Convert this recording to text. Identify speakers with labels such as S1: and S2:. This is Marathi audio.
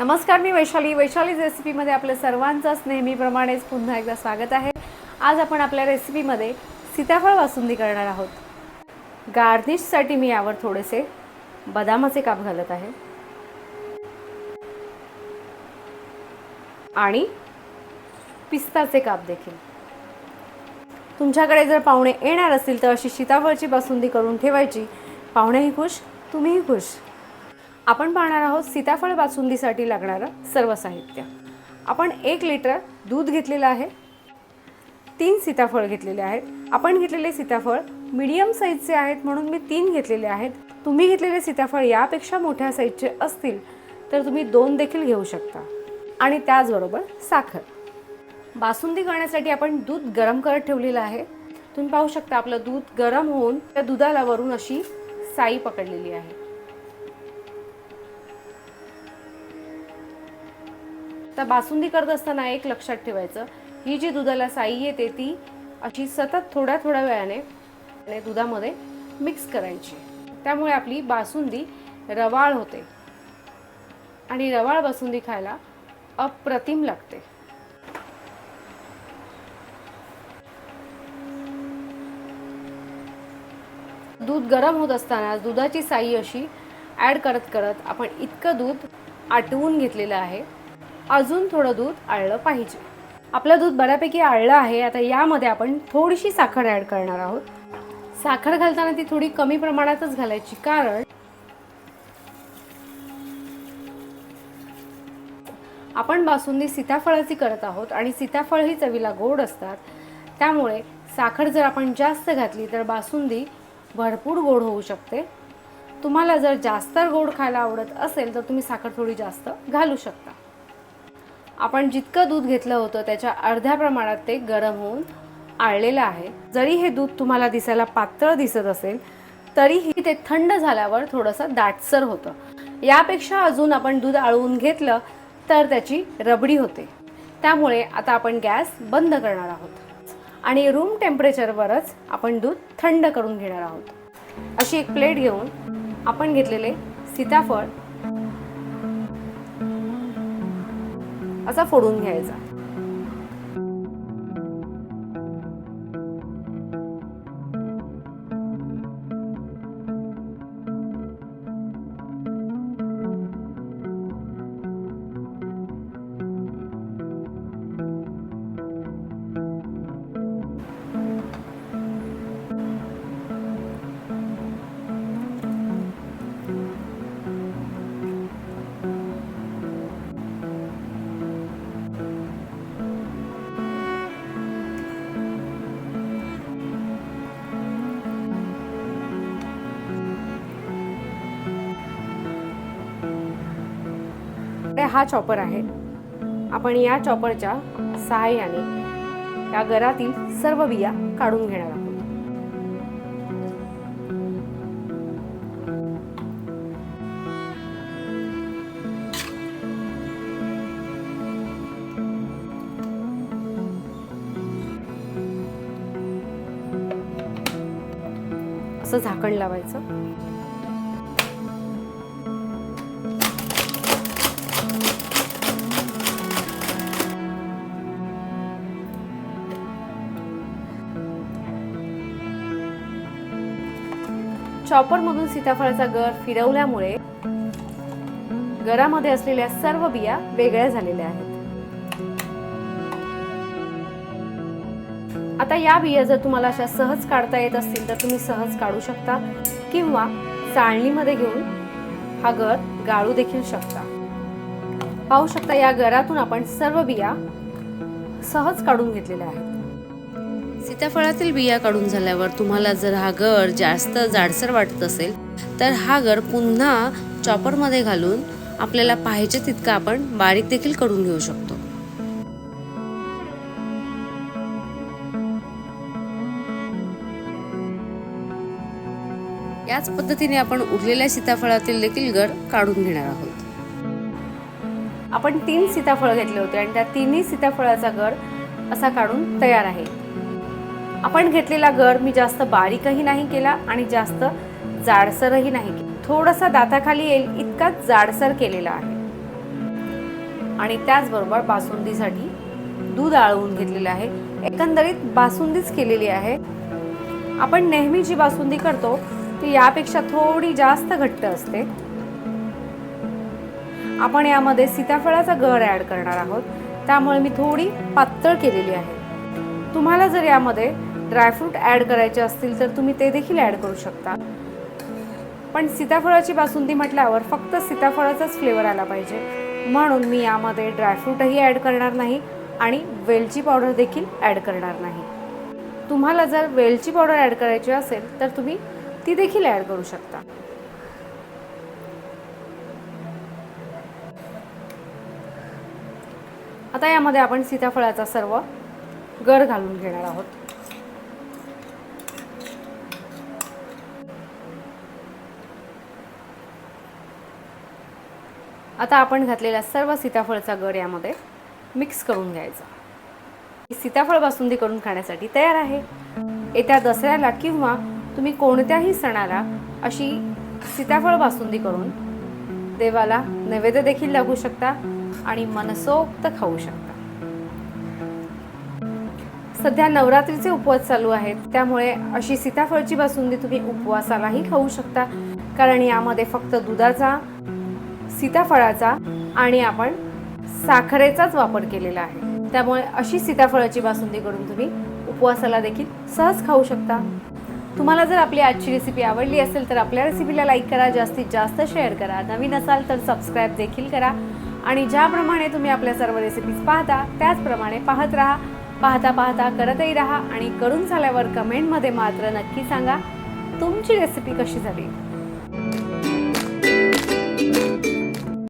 S1: नमस्कार मी वैशाली. वैशाली रेसिपीमध्ये आपलं सर्वांचंच नेहमीप्रमाणेच पुन्हा एकदा स्वागत आहे. आज आपण आपल्या रेसिपीमध्ये सीताफळ वासुंदी करणार आहोत. गार्निशसाठी मी यावर थोडेसे बदामाचे काप घालत आहे. आणि पिस्ताचे काप देखील. तुमच्याकडे जर पाहुणे येणार असतील तर अशी सीताफळची बासुंदी करून ठेवायची. पाहुणेही खुश तुम्हीही खुश. आपण पाहणार आहोत सीताफळ बासुंदीसाठी लागणारं सर्व साहित्य. आपण एक लिटर दूध घेतलेलं आहे. तीन सीताफळ घेतलेले आहेत. आपण घेतलेले सीताफळ मीडियम साईजचे आहेत म्हणून मी तीन घेतलेले आहेत. तुम्ही घेतलेले सीताफळ यापेक्षा मोठ्या साईजचे असतील तर तुम्ही दोन देखील घेऊ शकता. आणि त्याचबरोबर साखर. बासुंदी करण्यासाठी आपण दूध गरम करत ठेवलेलं आहे. तुम्ही पाहू शकता आपलं दूध गरम होऊन त्या दुधाला वरून अशी साई पकडलेली आहे. आता बासुंदी करत असताना एक लक्षात ठेवायचं ही जी दुधाला साई येते ती अशी सतत थोड्या थोड्या वेळाने दुधामध्ये मिक्स करायची. त्यामुळे आपली बासुंदी रवाळ होते. आणि रवाळ बासुंदी खायला अप्रतिम लागते. दूध गरम होत असताना दुधाची साई अशी ॲड करत करत आपण इतकं दूध आटवून घेतलेलं आहे. अजून थोडं दूध आळलं पाहिजे. आपलं दूध बऱ्यापैकी आळलं आहे आता यामध्ये आपण थोडीशी साखर ॲड करणार आहोत. साखर घालताना ती थोडी कमी प्रमाणातच घालायची कारण आपण बासुंदी सीताफळाची करत आहोत आणि सीताफळ ही चवीला गोड असतात. त्यामुळे साखर जर आपण जास्त घातली तर बासुंदी भरपूर गोड होऊ शकते. तुम्हाला जर जास्त गोड खायला आवडत असेल तर तुम्ही साखर थोडी जास्त घालू शकता. आपण जितकं दूध घेतलं होतं त्याच्या अर्ध्या प्रमाणात ते गरम होऊन आळलेलं आहे. जरी हे दूध तुम्हाला दिसायला पातळ दिसत असेल तरीही ते थंड झाल्यावर थोडंसं दाटसर होतं. यापेक्षा अजून आपण दूध आळवून घेतलं तर त्याची रबडी होते. त्यामुळे आता आपण गॅस बंद करणार आहोत. आणि रूम टेम्परेचरवरच आपण दूध थंड करून घेणार आहोत. अशी एक प्लेट घेऊन आपण घेतलेले सीताफळ असा फोडून घ्यायचा. हा चॉपर आहे. आपण या चॉपरच्या सहाय्याने या गरातील सर्व बिया काढून घेणार आहोत. असं झाकण लावायचं. चॉपरमधून सीताफळाचा गर फिरवल्यामुळे गरामध्ये असलेल्या सर्व बिया वेगळ्या झालेल्या आहेत. आता या बिया जर तुम्हाला अशा सहज काढता येत असतील तर तुम्ही सहज काढू शकता किंवा चाळणीमध्ये घेऊन हा गर गाळू देखील शकता. पाहू शकता या गरातून आपण सर्व बिया सहज काढून घेतलेल्या आहेत. सीताफळातील बिया काढून झाल्यावर तुम्हाला जर हा गर जास्त जाडसर वाटत असेल तर हा गर पुन्हा चॉपरमध्ये घालून आपल्याला पाहिजे तितका आपण बारीक देखील करून घेऊ शकतो. याच पद्धतीने आपण उरलेल्या सीताफळातील देखील गर काढून घेणार आहोत. आपण तीन सीताफळ घेतले होते आणि त्या तिन्ही सीताफळाचा गर असा काढून तयार आहे. आपण घेतलेला गर मी जास्त बारीकही नाही केला आणि जास्त जाडसरही नाही केला. थोडासा दाताखाली येईल इतकाच जाडसर केलेला आहे. आणि त्याचबरोबर बासुंदीसाठी दूध आळवून घेतलेलं आहे. एकंदरीत बासुंदीच केलेली आहे. आपण नेहमी जी बासुंदी करतो ती यापेक्षा थोडी जास्त घट्ट असते. आपण यामध्ये सीताफळाचा गर ॲड करणार आहोत. त्यामुळे मी थोडी पातळ केलेली आहे. तुम्हाला जर यामध्ये ड्रायफ्रूट ॲड करायचे असतील तर तुम्ही ते देखील ॲड करू शकता. पण सीताफळाची बासुंदी म्हटल्यावर फक्त सीताफळाचाच फ्लेवर आला पाहिजे. म्हणून मी यामध्ये ड्रायफ्रूटही ॲड करणार नाही आणि वेलची पावडर देखील ॲड करणार नाही. तुम्हाला जर वेलची पावडर ॲड करायची असेल तर तुम्ही ती देखील ॲड करू शकता. आता यामध्ये आपण सीताफळाचा सर्व गर घालून घेणार आहोत. आता आपण घातलेला सर्व सीताफळचा गर यामध्ये मिक्स करून घ्यायचा. सीताफळ बासुंदी करून खाण्यासाठी तयार आहे. येत्या दसऱ्याला किंवा तुम्ही कोणत्याही सणाला अशी सीताफळ बासुंदी करून देवाला नैवेद्य देखील लागू शकता आणि मनसोक्त खाऊ शकता. सध्या नवरात्रीचे उपवास चालू आहेत. त्यामुळे अशी सीताफळची बासुंदी तुम्ही उपवासालाही खाऊ शकता. कारण यामध्ये फक्त दुधाचा सीताफळाचा आणि आपण साखरेचाच वापर केलेला आहे. त्यामुळे अशी सीताफळाची बासुंदी करून तुम्ही उपवासाला देखील सहज खाऊ शकता. तुम्हाला जर आपली आजची रेसिपी आवडली असेल तर आपल्या रेसिपीला लाईक करा जास्तीत जास्त शेअर करा. नवीन असाल तर सबस्क्राईब देखील करा. आणि ज्याप्रमाणे तुम्ही आपल्या सर्व रेसिपीज पाहता त्याचप्रमाणे पाहत राहा. पाहता पाहता करतही राहा आणि करून झाल्यावर कमेंटमध्ये मात्र नक्की सांगा तुमची रेसिपी कशी झाली?